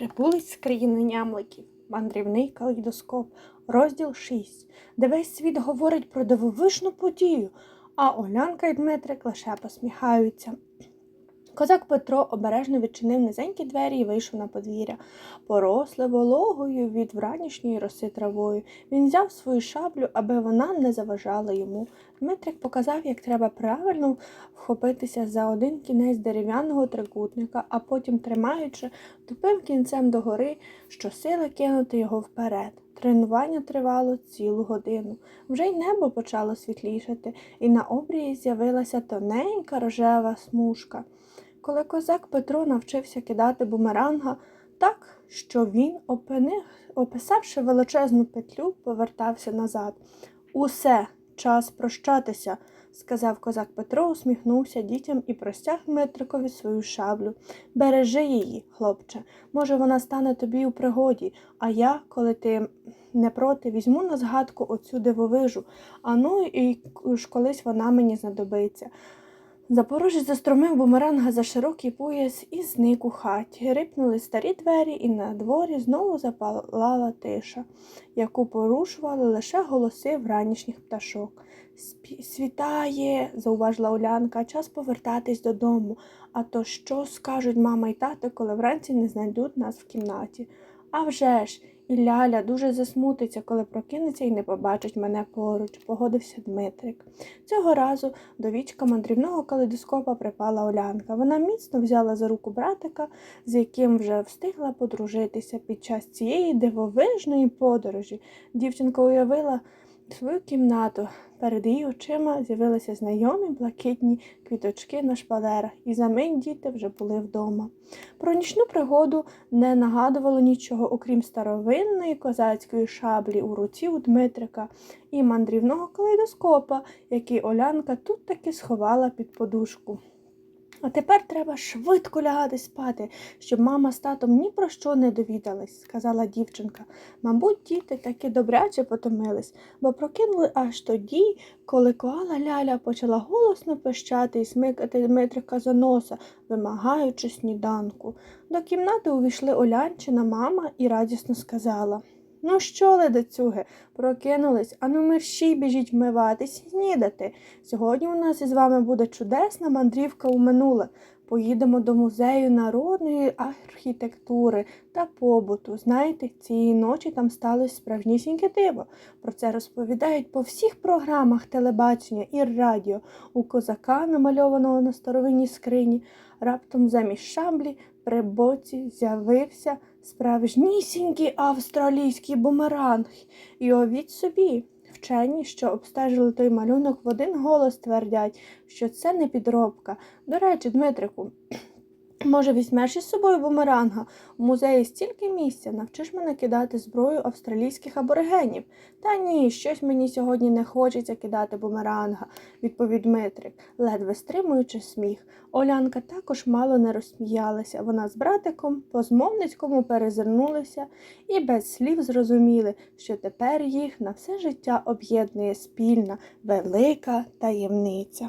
Прибулець з країни нямликів, мандрівний калейдоскоп, розділ 6, де весь світ говорить про дивовижну подію, а Олянка і Дмитрик лише посміхаються. Козак Петро обережно відчинив низенькі двері і вийшов на подвір'я. Поросле вологою від вранішньої роси травою. Він взяв свою шаблю, аби вона не заважала йому. Дмитрик показав, як треба правильно вхопитися за один кінець дерев'яного трикутника, а потім, тримаючи, тупим кінцем догори, щосили кинути його вперед. Тренування тривало цілу годину. Вже й небо почало світлішати, і на обрії з'явилася тоненька рожева смужка. Коли козак Петро навчився кидати бумеранга так, що він, опинив, описавши величезну петлю, повертався назад. Усе, час прощатися, сказав козак Петро, усміхнувся дітям і простяг Дмитрикові свою шаблю. Бережи її, хлопче. Може, вона стане тобі у пригоді, а я, коли ти не проти, візьму на згадку оцю дивовижу, а ну і ж колись вона мені знадобиться. Запорожець застромив бумеранга за широкий пояс і зник у хаті. Рипнули старі двері, і на дворі знову запалала тиша, яку порушували лише голоси вранішніх пташок. Світає, зауважила Олянка, час повертатись додому. А то що скажуть мама й тато, коли вранці не знайдуть нас в кімнаті? А вже ж, і Ляля дуже засмутиться, коли прокинеться і не побачить мене поруч, погодився Дмитрик. Цього разу до вічка мандрівного калейдоскопа припала Олянка. Вона міцно взяла за руку братика, з яким вже встигла подружитися під час цієї дивовижної подорожі. Дівчинка уявила свою кімнату. Перед її очима з'явилися знайомі блакитні квіточки на шпалерах, і за мить діти вже були вдома. Про нічну пригоду не нагадувало нічого, окрім старовинної козацької шаблі у руці у Дмитрика і мандрівного калейдоскопа, який Олянка тут таки сховала під подушку. А тепер треба швидко лягати спати, щоб мама з татом ні про що не довідались, сказала дівчинка. Мабуть, діти таки добряче потомились, бо прокинули аж тоді, коли коала Ляля почала голосно пищати і смикати Дмитрика за носа, вимагаючи сніданку. До кімнати увійшли Олянчина мама і радісно сказала Ну що, ледацюги, прокинулись, ану мерщій біжіть вмиватись і снідати. Сьогодні у нас із вами буде чудесна мандрівка у минуле. Поїдемо до музею народної архітектури та побуту. Знаєте, цієї ночі там сталося справжнісіньке диво. Про це розповідають по всіх програмах телебачення і радіо. У козака, намальованого на старовинній скрині, раптом замість шаблі при боці з'явився справжнісінький австралійський бумеранг. І овіть собі. Вчені, що обстежили той малюнок, в один голос твердять, що це не підробка. До речі, Дмитрику, може, візьмеш із собою бумеранга? У музеї стільки місця, навчиш мене кидати зброю австралійських аборигенів. Та ні, щось мені сьогодні не хочеться кидати бумеранга, відповів Дмитрик, ледве стримуючи сміх. Олянка також мало не розсміялася. Вона з братиком по змовницькому перезирнулися і без слів зрозуміли, що тепер їх на все життя об'єднує спільна велика таємниця.